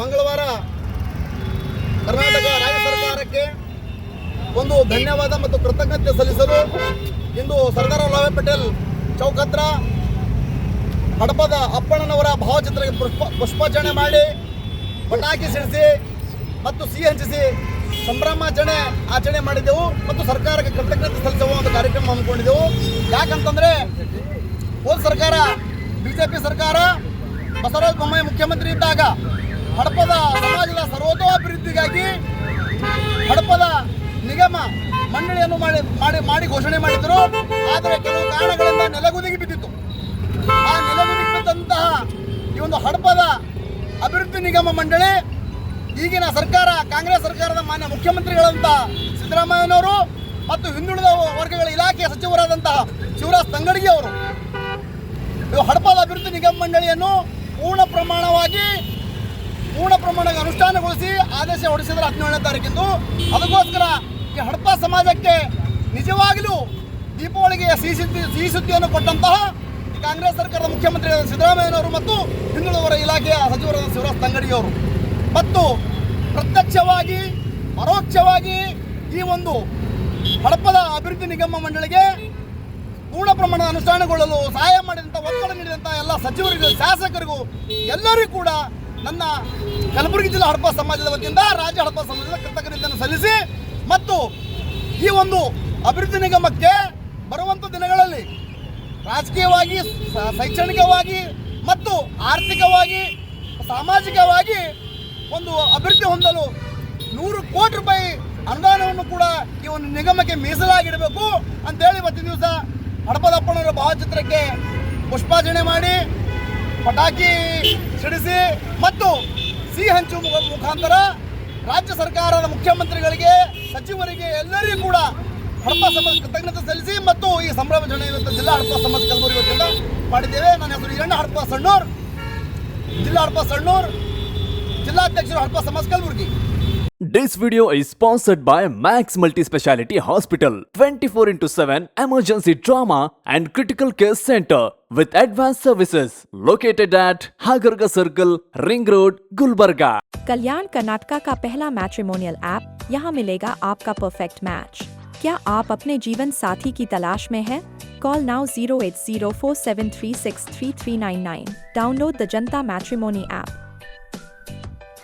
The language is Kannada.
ಮಂಗಳವಾರ ಕರ್ನಾಟಕ ರಾಜ್ಯ ಸರ್ಕಾರಕ್ಕೆ ಒಂದು ಧನ್ಯವಾದ ಮತ್ತು ಕೃತಜ್ಞತೆ ಸಲ್ಲಿಸಲು ಇಂದು ಸರ್ದಾರ್ ವಲ್ಲಭಾಯ್ ಪಟೇಲ್ ಚೌಕತ್ರ ಹಡಪದ ಅಪ್ಪಣ್ಣನವರ ಭಾವಚಿತ್ರಕ್ಕೆ ಪುಷ್ಪ ಪುಷ್ಪಾರ್ಚನೆ ಮಾಡಿ, ಪಟಾಕಿ ಸಿಡಿಸಿ ಮತ್ತು ಸಿಹಿ ಹಂಚಿಸಿ ಸಂಭ್ರಮಾಚರಣೆ ಆಚರಣೆ ಮಾಡಿದ್ದೆವು ಮತ್ತು ಸರ್ಕಾರಕ್ಕೆ ಕೃತಜ್ಞತೆ ಸಲ್ಲಿಸುವ ಒಂದು ಕಾರ್ಯಕ್ರಮ ಹಮ್ಮಿಕೊಂಡಿದ್ದೆವು ಯಾಕಂತಂದ್ರೆ ಹೋದ ಸರ್ಕಾರ, ಬಿಜೆಪಿ ಸರ್ಕಾರ, ಬಸವರಾಜ ಬೊಮ್ಮಾಯಿ ಮುಖ್ಯಮಂತ್ರಿ ಇದ್ದಾಗ ಹಡಪದ ಸಮಾಜದ ಸರ್ವತೋಭಿವೃದ್ಧಿಗಾಗಿ ಹಡಪದ ನಿಗಮ ಮಂಡಳಿಯನ್ನು ಮಾಡಿ ಮಾಡಿ ಮಾಡಿ ಘೋಷಣೆ ಮಾಡಿದ್ರು. ಆದರೆ ಕೆಲವು ಕಾರಣಗಳಿಂದ ನೆಲಗುದಿಗೆ ಬಿದ್ದಿತ್ತು. ಆ ನೆಲಗುದಿಗೆ ಬಿದ್ದಂತಹ ಈ ಒಂದು ಹಡಪದ ಅಭಿವೃದ್ಧಿ ನಿಗಮ ಮಂಡಳಿ ಈಗಿನ ಸರ್ಕಾರ, ಕಾಂಗ್ರೆಸ್ ಸರ್ಕಾರದ ಮಾನ್ಯ ಮುಖ್ಯಮಂತ್ರಿಗಳಂತ ಸಿದ್ದರಾಮಯ್ಯನವರು ಮತ್ತು ಹಿಂದುಳಿದ ವರ್ಗಗಳ ಇಲಾಖೆಯ ಸಚಿವರಾದಂತಹ ಶಿವರಾಜ್ ತಂಗಡಗಿ ಅವರು. ಹಡಪದ ಅಭಿವೃದ್ಧಿ ನಿಗಮ ಮಂಡಳಿಯನ್ನು ಪೂರ್ಣ ಪ್ರಮಾಣವಾಗಿ ಪೂರ್ಣ ಪ್ರಮಾಣದ ಅನುಷ್ಠಾನಗೊಳಿಸಿ ಆದೇಶ ಹೊರಡಿಸಿದ್ರೆ ಹದಿನೇಳನೇ ತಾರೀಕಿಂದು. ಅದಕ್ಕೋಸ್ಕರ ಈ ಹಡಪ ಸಮಾಜಕ್ಕೆ ನಿಜವಾಗಲೂ ದೀಪಾವಳಿಗೆ ಸಿಹಿ ಸುದ್ದಿ ಸಿಹಿ ಕೊಟ್ಟಂತಹ ಕಾಂಗ್ರೆಸ್ ಸರ್ಕಾರದ ಮುಖ್ಯಮಂತ್ರಿ ಸಿದ್ದರಾಮಯ್ಯನವರು ಮತ್ತು ಹಿಂದುಳಿದವರ ಇಲಾಖೆಯ ಸಚಿವರಾದ ಶಿವರಾಜ್ ತಂಗಡಿಯವರು ಮತ್ತು ಪ್ರತ್ಯಕ್ಷವಾಗಿ, ಪರೋಕ್ಷವಾಗಿ ಈ ಒಂದು ಹಡಪದ ಅಭಿವೃದ್ಧಿ ನಿಗಮ ಮಂಡಳಿಗೆ ಪೂರ್ಣ ಪ್ರಮಾಣದ ಅನುಷ್ಠಾನಗೊಳ್ಳಲು ಸಹಾಯ ಮಾಡಿದಂಥ ಒತ್ತಡ ನೀಡಿದಂಥ ಎಲ್ಲ ಸಚಿವರಿಗೂ, ಶಾಸಕರಿಗೂ ಎಲ್ಲರಿಗೂ ಕೂಡ ನನ್ನ ಕಲಬುರಗಿ ಜಿಲ್ಲಾ ಹಡಪ ಸಮಾಜದ ವತಿಯಿಂದ ರಾಜ್ಯ ಹಡಪ ಸಮಾಜದ ಕೃತಜ್ಞತೆಯನ್ನು ಸಲ್ಲಿಸಿ ಮತ್ತು ಈ ಒಂದು ಅಭಿವೃದ್ಧಿ ನಿಗಮಕ್ಕೆ ಬರುವಂಥ ದಿನಗಳಲ್ಲಿ ರಾಜಕೀಯವಾಗಿ ಶೈಕ್ಷಣಿಕವಾಗಿ ಮತ್ತು ಆರ್ಥಿಕವಾಗಿ, ಸಾಮಾಜಿಕವಾಗಿ ಒಂದು ಅಭಿವೃದ್ಧಿ ಹೊಂದಲು ನೂರು ಕೋಟಿ ರೂಪಾಯಿ ಅನುದಾನವನ್ನು ಕೂಡ ಈ ಒಂದು ನಿಗಮಕ್ಕೆ ಮೀಸಲಾಗಿಡಬೇಕು ಅಂತೇಳಿ ಇವತ್ತಿನ ದಿವಸ ಹಡಪದಪ್ಪನವರ ಭಾವಚಿತ್ರಕ್ಕೆ ಪುಷ್ಪಾರ್ಚನೆ ಮಾಡಿ ಪಟಾಕಿ ಸಿಡಿಸಿ ಮತ್ತು ಸಿ ಹಂಚು ಮುಖಾಂತರ ರಾಜ್ಯ ಸರ್ಕಾರದ ಮುಖ್ಯಮಂತ್ರಿಗಳಿಗೆ, ಸಚಿವರಿಗೆ ಎಲ್ಲರಿಗೂ ಕೂಡ ಹಡಪ ಸಮಾಜ ಕೃತಜ್ಞತೆ ಸಲ್ಲಿಸಿ ಮತ್ತು ಈ ಸಂಭ್ರಮಾಚರಣೆ ಇವತ್ತು ಜಿಲ್ಲಾ ಹಡಪ ಸಮಾಜ ಕಲಬುರಗಿ ವತಿಯಿಂದ ಮಾಡಿದ್ದೇವೆ. ನನ್ನ ಹೆಸರು ಈರಣ್ಣ ಹಡಪ ಸಣ್ಣೂರ್, ಜಿಲ್ಲಾ ಹಡಪ ಸಣ್ಣೂರ್, ಜಿಲ್ಲಾಧ್ಯಕ್ಷರು ಹಡಪ ಸಮಾಜ Kalaburagi. This video is sponsored by Max multi speciality hospital 24 four into seven emergency trauma and critical care centre with advance services located at Hagaraga circle ring road Gulbarga Kalyan Karnataka का पहला मैट्रिमोनियल एप यहाँ मिलेगा आपका परफेक्ट मैच क्या आप अपने जीवन साथी की तलाश में है? Call now zero eight zero four seven three six three three nine nine download the Janata matrimony app